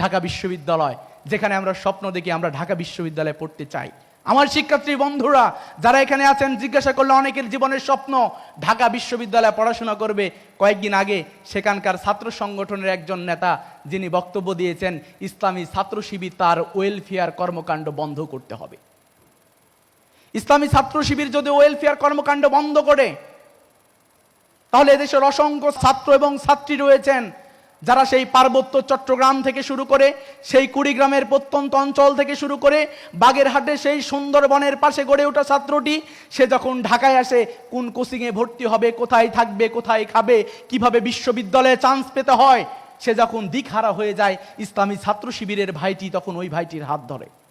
ঢাকা বিশ্ববিদ্যালয়, যেখানে আমরা স্বপ্ন দেখি আমরা ঢাকা বিশ্ববিদ্যালয়ে পড়তে চাই। আমার শিক্ষার্থী বন্ধুরা, যারা এখানে আছেন, জিজ্ঞাসা করলে অনেকের জীবনের স্বপ্ন, ঢাকা বিশ্ববিদ্যালয়ে পড়াশোনা করবে। কয়েকদিন আগে সেখানকার ছাত্র সংগঠনের একজন নেতা, যিনি বক্তব্য দিয়েছেন, ইসলামী ছাত্র শিবির তার ওয়েলফেয়ার কর্মকাণ্ড বন্ধ করতে হবে। ইসলামী ছাত্র শিবির যদি ওয়েলফেয়ার কর্মকাণ্ড বন্ধ করে, তাহলে এদেশের অসংখ্য ছাত্র এবং ছাত্রী রয়েছেন। যারা সেই পার্বত্য চট্টগ্রাম থেকে শুরু করে, সেই কুড়িগ্রামের প্রত্যন্ত অঞ্চল থেকে শুরু করে, বাগেরহাটে সেই সুন্দরবনের পাশে গড়ে ওঠা ছাত্রটি, সে যখন ঢাকায় আসে, কোন কোচিংয়ে ভর্তি হবে, কোথায় থাকবে, কোথায় খাবে, কীভাবে বিশ্ববিদ্যালয়ে চান্স পেতে হয়, সে যখন দিকহারা হয়ে যায়, ইসলামী ছাত্র শিবিরের ভাইটি তখন ওই ভাইটির হাত ধরে।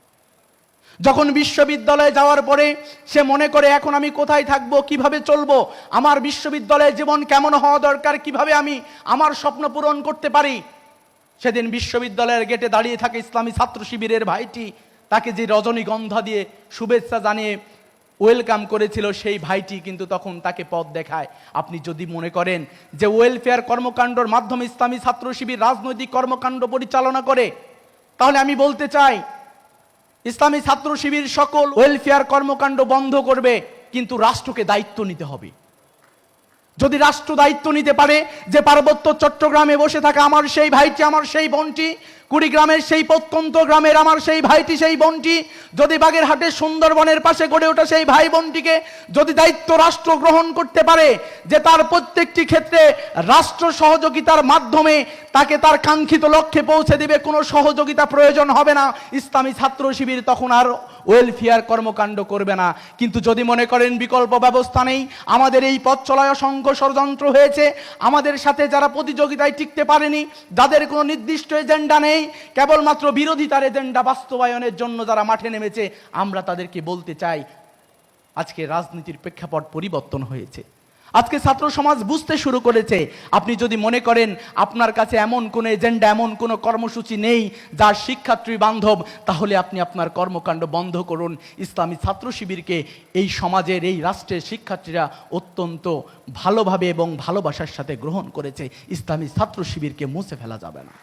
যখন বিশ্ববিদ্যালয়ে যাওয়ার পরে সে মনে করে, এখন আমি কোথায় থাকব? কীভাবে চলবো? আমার বিশ্ববিদ্যালয়ে জীবন কেমন হওয়া দরকার? কীভাবে আমি আমার স্বপ্ন পূরণ করতে পারি? সেদিন বিশ্ববিদ্যালয়ের গেটে দাঁড়িয়ে থাকে ইসলামী ছাত্র শিবিরের ভাইটি। তাকে যে রজনীগন্ধা দিয়ে শুভেচ্ছা জানিয়ে ওয়েলকাম করেছিল, সেই ভাইটি কিন্তু তখন তাকে পথ দেখায়। আপনি যদি মনে করেন যে ওয়েলফেয়ার কর্মকাণ্ডর মাধ্যমে ইসলামী ছাত্র শিবির রাজনৈতিক কর্মকাণ্ড পরিচালনা করে, তাহলে আমি বলতে চাই ইসলামী ছাত্র শিবির সকল ওয়েলফেয়ার কর্মকাণ্ড বন্ধ করবে, কিন্তু রাষ্ট্রকে দায়িত্ব নিতে হবে। যদি রাষ্ট্র দায়িত্ব নিতে পারে যে পার্বত্য চট্টগ্রামে বসে থাকা আমার সেই ভাইটি, আমার সেই বোনটি কুড়িগ্রামের সেই প্রত্যন্ত গ্রামের আমার সেই ভাইটি, সেই বোনটি, যদি বাগেরহাটের সুন্দরবনের পাশে গড়ে ওঠা সেই ভাই বোনটিকে যদি দায়িত্ব রাষ্ট্র গ্রহণ করতে পারে, যে তার প্রত্যেকটি ক্ষেত্রে রাষ্ট্র সহযোগিতার মাধ্যমে তাকে তার কাঙ্ক্ষিত লক্ষ্যে পৌঁছে দিবে, কোনো সহযোগিতা প্রয়োজন হবে না। ইসলামী ছাত্র শিবির তখন আর ওয়েলফেয়ার কর্মকাণ্ড করবে না। কিন্তু যদি মনে করেন বিকল্প ব্যবস্থা নেই, আমাদের এই পথ চলায় অসংখ্য ষড়যন্ত্র হয়েছে, আমাদের সাথে যারা প্রতিযোগিতায় টিকতে পারেনি, যাদের কোনো নির্দিষ্ট এজেন্ডা নেই কেবলমাত্র বিরোধিতার এজেন্ডা বাস্তবায়নের জন্য যারা মাঠে নেমেছে, আমরা তাদেরকে বলতে চাই, আজকে রাজনীতির প্রেক্ষাপট পরিবর্তন হয়েছে। আজকে ছাত্র সমাজ বুঝতে শুরু করেছে, আপনি যদি মনে করেন আপনার কাছে এমন কোনো এজেন্ডা, এমন কোনো কর্মসূচি নেই যার শিক্ষার্থী বান্ধব, তাহলে আপনি আপনার কর্মকাণ্ড বন্ধ করুন। ইসলামী ছাত্র শিবিরকে এই সমাজের, এই রাষ্ট্রের শিক্ষার্থীরা অত্যন্ত ভালোভাবে এবং ভালোবাসার সাথে গ্রহণ করেছে। ইসলামী ছাত্র শিবিরকে মুছে ফেলা যাবে না।